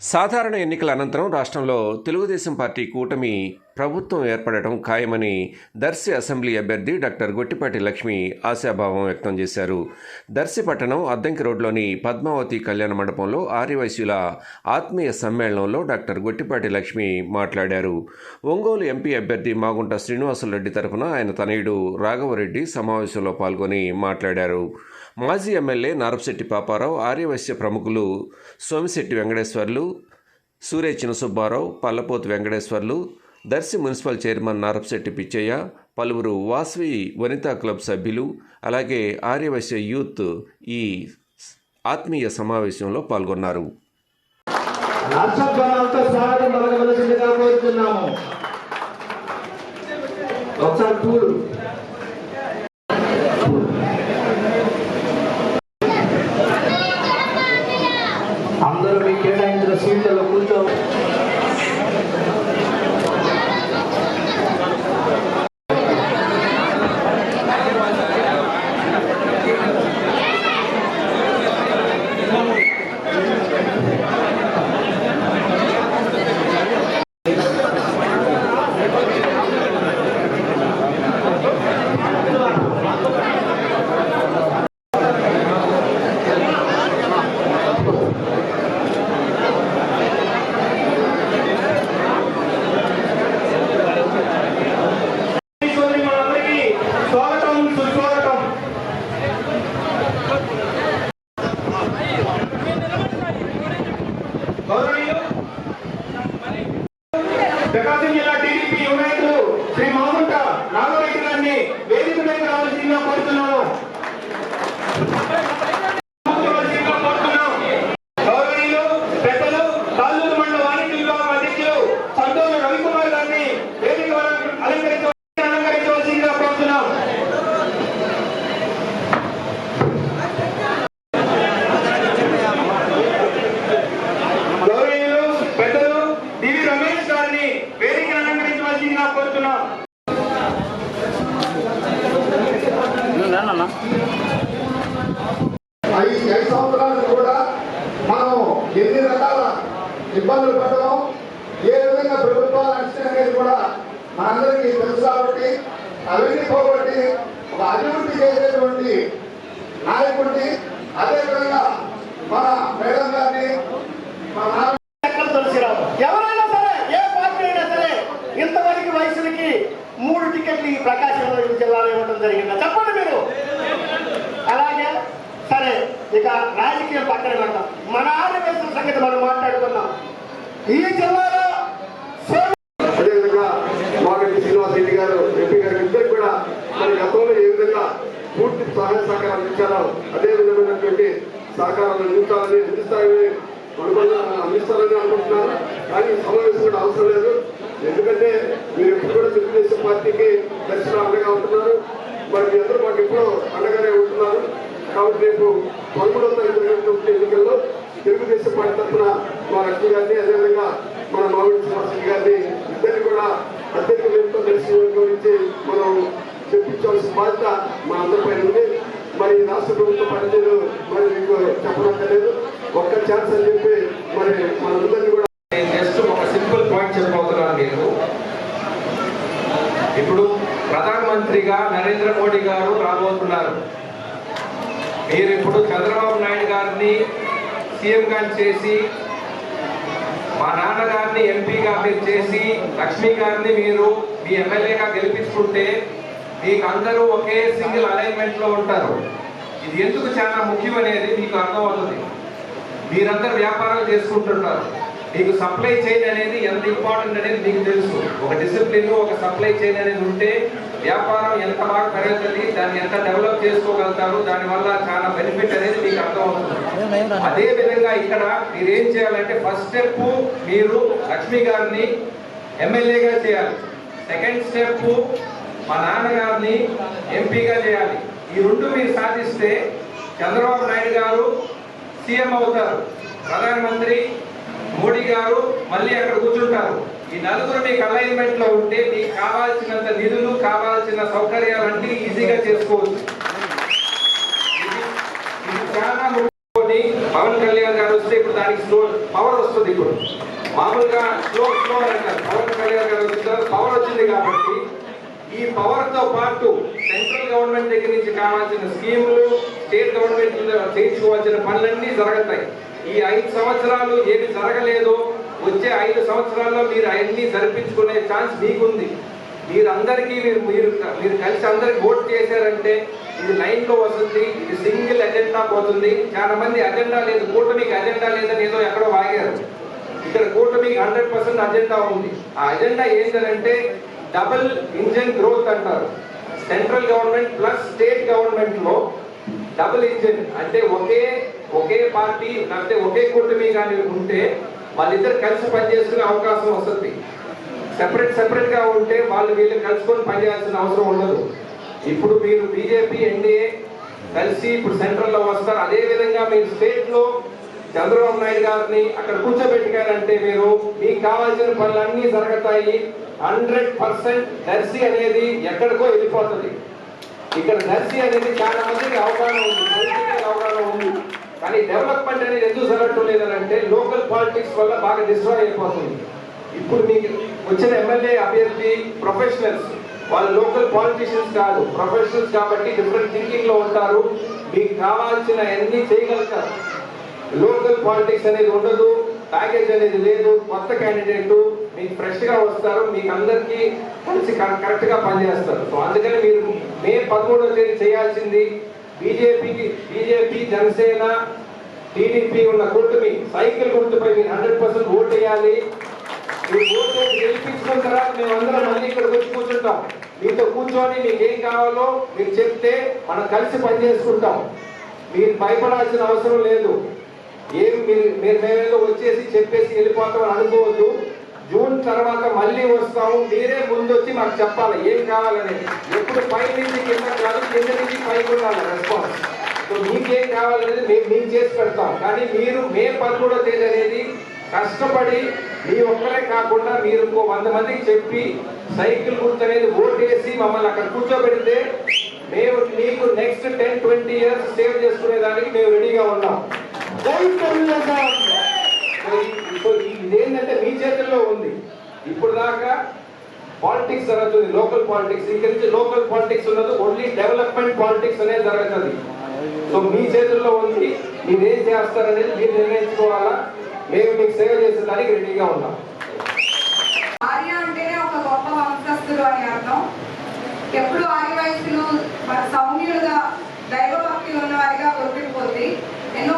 సాధారణ ఎన్నికల అనంతరం రాష్ట్రంలో తెలుగుదేశం పార్టీ కూటమి ప్రభుత్వం ఏర్పడటం ఖాయమని దర్శి అసెంబ్లీ అభ్యర్థి డాక్టర్ గొట్టిపాటి లక్ష్మి ఆశాభావం వ్యక్తం చేశారు. దర్శి పట్టణం అద్దంకి రోడ్లోని పద్మావతి కళ్యాణ మండపంలో ఆర్యవైశ్యుల ఆత్మీయ సమ్మేళనంలో డాక్టర్ గొట్టిపాటి లక్ష్మి మాట్లాడారు. ఒంగోలు ఎంపీ అభ్యర్థి మాగుంట శ్రీనివాసులరెడ్డి తరఫున ఆయన తనయుడు రాఘవరెడ్డి సమావేశంలో పాల్గొని మాట్లాడారు. మాజీ ఎమ్మెల్యే నారపశెట్టి పాపారావు ఆర్యవైశ్య ప్రముఖులు సోమిశెట్టి వెంకటేశ్వర్లు సూర్య చినసుబ్బారావు పల్లపోతు వెంకటేశ్వర్లు దర్శి మున్సిపల్ చైర్మన్ నారపశెట్టి పిచ్చయ్య పలువురు వాసవి వనితా క్లబ్ సభ్యులు అలాగే ఆర్యవశ్య యూత్ ఈ ఆత్మీయ సమావేశంలో పాల్గొన్నారు. ఒకసారి ఐదు కూడా మనం ఎన్ని రకాల ఇబ్బందులు పడ్డామో ఏ విధంగా ప్రభుత్వాలు నడిచిన అనేది కూడా మనందరికీ తెలుసు కాబట్టి అవినీతి పోగొట్టి ఒక అభివృద్ధి చేసేటువంటి నాయకుడిని అదేవిధంగా మన మేడం గారిని మన ఎవరైనా సరే ఏ పార్టీ అయినా సరే ఇంతవరకు వయసులకి మూడు టికెట్లు ఈ ప్రకాశం జిల్లాలో ఇవ్వడం జరిగింది చెప్పండి మీరు అలాగే సరే ఇక రాజకీయం పక్కన పెడతాం మన ఆదివేశం మనం మాట్లాడుకున్నాం ఈ జిల్లాలో అదేవిధంగా మాగంటి శ్రీనివాస్ రెడ్డి గారు ఎంపీ గారు ఇద్దరు కూడా మన గతంలో ఏ విధంగా పూర్తి సహాయ సహకారాలు ఇచ్చారో అదే విధమైనటువంటి సహకారాలు అందించాలని అందిస్తారని అందిస్తారని అనుకుంటున్నారు కానీ సమావేశం కూడా అవసరం లేదు. ఎందుకంటే మీరు ఎప్పుడు కూడా తెలుగుదేశం పార్టీకి దక్షిణ అండగా ఉంటున్నారు. మరి మీ అందరూ మాకు ఎప్పుడో అండగానే ఉంటున్నారు. కాబట్టి రేపు పదమూడవ తారీఖు ఎన్నికల్లో తెలుగుదేశం పార్టీ తరఫున మా లక్ష్మి గారిని అదేవిధంగా మన మామిడి శ్రీనివాసరెడ్డి గారిని ఇద్దరిని కూడా అత్యధిక వ్యక్తం కలిసి గురించి మనం చెప్పించాల్సిన బాధ్యత మా అందరిపై ఉంది. మరి రాష్ట్ర ప్రభుత్వ పనితీరు మరి మీకు చెప్పనక్కర్లేదు. ఒక్క ఛాన్స్ అని చెప్పి మరి మనందరినీ కూడా జస్ట్ ఒక సింపుల్ పాయింట్ చెప్పబోతున్నాను మీకు. ఇప్పుడు ప్రధానమంత్రిగా నరేంద్ర మోడీ గారు రాబోతున్నారు. మీరు ఇప్పుడు చంద్రబాబు నాయుడు గారిని సీఎం గారిని చేసి మా నాన్నగారిని ఎంపీగా మీరు చేసి లక్ష్మీ గారిని మీరు మీ ఎమ్మెల్యేగా గెలిపించుకుంటే మీకు అందరూ ఒకే సింగిల్ అలైన్మెంట్లో ఉంటారు. ఇది ఎందుకు చాలా ముఖ్యమనేది మీకు అర్థమవుతుంది. మీరందరూ వ్యాపారాలు చేసుకుంటుంటారు. మీకు సప్లై చైన్ అనేది ఎంత ఇంపార్టెంట్ అనేది మీకు తెలుసు. ఒక డిసిప్లిన్ ఒక సప్లై చైన్ అనేది ఉంటే వ్యాపారం ఎంత బాగా పెరుగుతుంది దాన్ని ఎంత డెవలప్ చేసుకోగలుగుతారు దానివల్ల చాలా బెనిఫిట్ అనేది మీకు అర్థమవుతుంది. అదే విధంగా ఇక్కడ మీరు ఏం చేయాలంటే ఫస్ట్ స్టెప్ మీరు లక్ష్మి గారిని ఎమ్మెల్యేగా చేయాలి. సెకండ్ స్టెప్ మా నాన్నగారిని ఎంపీగా చేయాలి. ఈ రెండు మీరు సాధిస్తే చంద్రబాబు నాయుడు గారు సీఎం అవుతారు. ప్రధానమంత్రి మోడీ గారు మళ్ళీ అక్కడ కూర్చుంటారు. ఈ నలుగురు మీకు అలైన్మెంట్లో ఉంటే మీకు కావాల్సినంత నిధులు కావాల్సిన సౌకర్యాలన్నీ ఈజీగా చేసుకోవచ్చు. చాలా పవన్ కళ్యాణ్ గారు వస్తే ఇప్పుడు దానికి స్లో పవర్ వస్తుంది ఇప్పుడు. మామూలుగా స్లో స్లో అంటారు పవన్ కళ్యాణ్ గారు వచ్చిన పవర్ వచ్చింది కాబట్టి ఈ పవర్తో పాటు సెంట్రల్ గవర్నమెంట్ దగ్గర నుంచి కావాల్సిన స్కీములు స్టేట్ గవర్నమెంట్ చేయించుకోవాల్సిన పనులన్నీ జరుగుతాయి. ఈ ఐదు సంవత్సరాలు ఏమి జరగలేదో వచ్చే ఐదు సంవత్సరాల్లో మీరు అవన్నీ జరిపించుకునే ఛాన్స్ మీకుంది. మీరందరికీ మీరు మీరు మీరు కలిసి అందరికి ఓట్ చేశారంటే ఇది లైన్లో వస్తుంది ఇది సింగిల్ అజెండా పోతుంది. చాలా మంది అజెండా లేదు కూటమికి అజెండా లేదని ఏదో ఎక్కడో వాగారు. ఇక్కడ కూటమికి హండ్రెడ్ పర్సెంట్ అజెండా ఉంది. ఆ అజెండా ఏంటంటే డబుల్ ఇంజన్ గ్రోత్ అంటారు. సెంట్రల్ గవర్నమెంట్ ప్లస్ స్టేట్ గవర్నమెంట్లో డబుల్ ఇంజిన్ అంటే ఒకే ఒకే పార్టీ లేకపోతే ఒకే కూటమి కానీ ఉంటే వాళ్ళిద్దరు కలిసి పనిచేసుకునే అవకాశం వస్తుంది. సెపరేట్ సెపరేట్గా ఉంటే వాళ్ళు వీళ్ళు కలుసుకొని పనిచేయాల్సిన అవసరం ఉండదు. ఇప్పుడు మీరు బీజేపీ ఎన్డీఏ కలిసి ఇప్పుడు సెంట్రల్లో వస్తారు. అదే విధంగా మీరు స్టేట్లో చంద్రబాబు నాయుడు గారిని అక్కడ కూర్చోబెట్టుకారంటే మీరు మీకు కావాల్సిన పనులన్నీ జరుగుతాయి. హండ్రెడ్ పర్సెంట్ దర్శి అనేది ఎక్కడికో వెళ్ళిపోతుంది. ఇక్కడ నర్సీ అనేది చాలా మందికి అవగాహన ఉంది అవగాహన ఉంది. కానీ డెవలప్మెంట్ అనేది ఎందుకు జరగటం లేదంటే లోకల్ పాలిటిక్స్ వల్ల బాగా డిస్ట్రాయ్ అయిపోతుంది. ఇప్పుడు మీకు వచ్చిన ఎమ్మెల్యే అభ్యర్థి ప్రొఫెషనల్స్ వాళ్ళు లోకల్ పాలిటీషియన్స్ కాదు ప్రొఫెషనల్స్ కాబట్టి డిఫరెంట్ థింకింగ్లో ఉంటారు. మీకు కావాల్సిన అన్ని చేయగలుగుతారు. లోకల్ పాలిటిక్స్ అనేది ఉండదు ప్యాకేజ్ అనేది లేదు కొత్త క్యాండిడేట్ మీకు ఫ్రెష్గా వస్తారు మీకు అందరికీ కలిసి కరెక్ట్గా పనిచేస్తారు. సో అందుకని మీరు మే పదమూడవ తేదీ చేయాల్సింది బీజేపీకి బీజేపీ జనసేన టీడీపీ ఉన్న కూటమి సైకిల్ గుర్తుపై మీరు హండ్రెడ్ పర్సెంట్ ఓట్ వేయాలి. మీరు ఓట్ గెలిపించుకున్న తర్వాత మేము అందరం మళ్ళీ ఇక్కడ వచ్చి కూర్చుంటాం. మీతో కూర్చొని మీకు ఏం కావాలో మీరు చెప్తే మనం కలిసి పని చేసుకుంటాం. మీరు భయపడాల్సిన అవసరం లేదు. ఏమి మీరు మీరు మేమేదో వచ్చేసి చెప్పేసి వెళ్ళిపోతామని అనుకోవద్దు. జూన్ తర్వాత మళ్ళీ వస్తాము. మీరే ముందు వచ్చి మాకు చెప్పాలి ఏం కావాలనేది ఎప్పుడు పై నుంచి కింద కాదు కింద నుంచి పైకి ఉండాలి రెస్పాన్స్ సో మీకేం కావాలనేది మేము మేము చేసి పెడతాం. కానీ మీరు మే పదమూడో తేదీ అనేది కష్టపడి మీ ఒక్కరే కాకుండా మీరు ఇంకో వంద మందికి చెప్పి సైకిల్ గుర్తు అనేది ఓటేసి మమ్మల్ని అక్కడ కూర్చోబెడితే మేము మీకు next ten twenty years save చేసుకునే దానికి మేము రెడీగా ఉన్నాం. సో ఇదేంటంటే మీ చేతుల్లో ఉంది. ఇప్పుడు దాకా పాలిటిక్స్ జరుగుతుంది లోకల్ పాలిటిక్స్. ఇక్కడి నుంచి లోకల్ పాలిటిక్స్ ఉండదు ఓన్లీ డెవలప్మెంట్ పాలిటిక్స్ అనేది జరుగుతుంది. సో మీ చేతుల్లో ఉంది మీరేం చేస్తారనేది మీరు నిర్ణయించుకోవాలా? మేము మీకు సేవ చేసేదానికి రెడీగా ఉన్నాం. ఆర్య అంటేనే ఒక గొప్ప వంశస్థులు అని అర్థం. ఎప్పుడు ఆర్య వయసులు సౌమ్యులుగా దైవభక్తి ఉన్నవారిగా గుర్తిపోతుంది